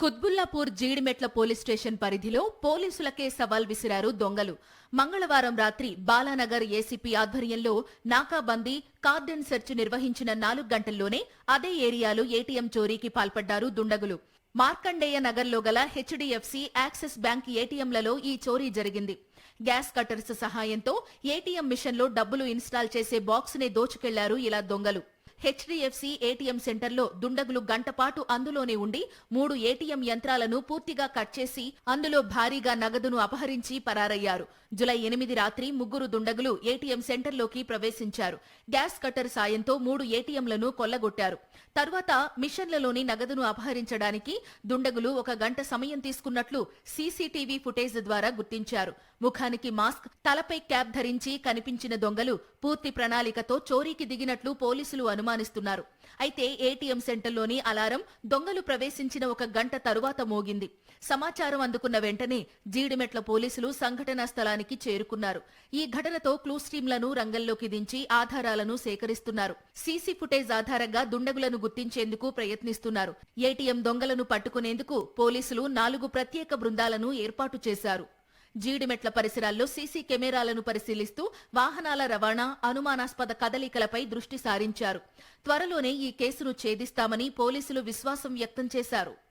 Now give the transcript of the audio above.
Quthbullapur Jeedimetla police station పరిధిలో పోలీసులకే సవాల్ విసిరారు దొంగలు. మంగళవారం రాత్రి బాలానగర్ ఏసీపీ ఆధ్వర్యంలో నాకాబందీ కార్డెన్ సెర్చ్ నిర్వహించిన నాలుగు గంటల్లోనే అదే ఏరియాలో ఏటీఎం చోరీకి పాల్పడ్డారు దుండగులు. మార్కండేయ నగర్లో గల హెచ్డిఎఫ్సి యాక్సిస్ బ్యాంక్ ఏటీఎంలలో ఈ చోరీ జరిగింది. గ్యాస్ కట్టర్స్ సహాయంతో ఏటీఎం మిషన్లో డబ్బులు ఇన్స్టాల్ చేసే బాక్స్ నే దోచుకెళ్ళారు ఇలా దొంగలు. హెచ్డిఎఫ్సి ఏటీఎం సెంటర్లో దుండగులు గంటపాటు అందులోనే ఉండి మూడు ఏటీఎం యంత్రాలను పూర్తిగా కట్ చేసి అందులో భారీగా నగదును అపహరించి పరారయ్యారు. జులై ఎనిమిది రాత్రి ముగ్గురు దుండగులు ఏటీఎం సెంటర్లోకి ప్రవేశించారు. గ్యాస్ కట్టర్ సాయంతో మూడు ఏటీఎంలను కొల్లగొట్టారు. తర్వాత మిషన్లలోని నగదును అపహరించడానికి దుండగులు ఒక గంట సమయం తీసుకున్నట్లు సీసీటీవీ ఫుటేజ్ ద్వారా గుర్తించారు. ముఖానికి మాస్క్ తలపై క్యాప్ ధరించి కనిపించిన దొంగలు పూర్తి ప్రణాళికతో చోరీకి దిగినట్లు పోలీసులు అనుమానిస్తున్నారు. అయితే ఏటీఎం సెంటర్లోని అలారం దొంగలు ప్రవేశించిన ఒక గంట తరువాత మోగింది. సమాచారం అందుకున్న వెంటనే జీడిమెట్ల పోలీసులు సంఘటనా స్థలానికి చేరుకున్నారు. ఈ ఘటనతో క్లూస్ట్రీమ్లను రంగంలోకి దించి ఆధారాలను సేకరిస్తున్నారు. సీసీ ఫుటేజ్ ఆధారంగా దుండగులను గుర్తించేందుకు ప్రయత్నిస్తున్నారు. ఏటీఎం దొంగలను పట్టుకునేందుకు పోలీసులు నాలుగు ప్రత్యేక బృందాలను ఏర్పాటు చేశారు. జీడిమెట్ల పరిసరాల్లో సీసీ కెమెరాలను పరిశీలిస్తూ వాహనాల రవాణా అనుమానాస్పద కదలికలపై దృష్టి సారించారు. త్వరలోనే ఈ కేసును ఛేదిస్తామని పోలీసులు విశ్వాసం వ్యక్తం చేశారు.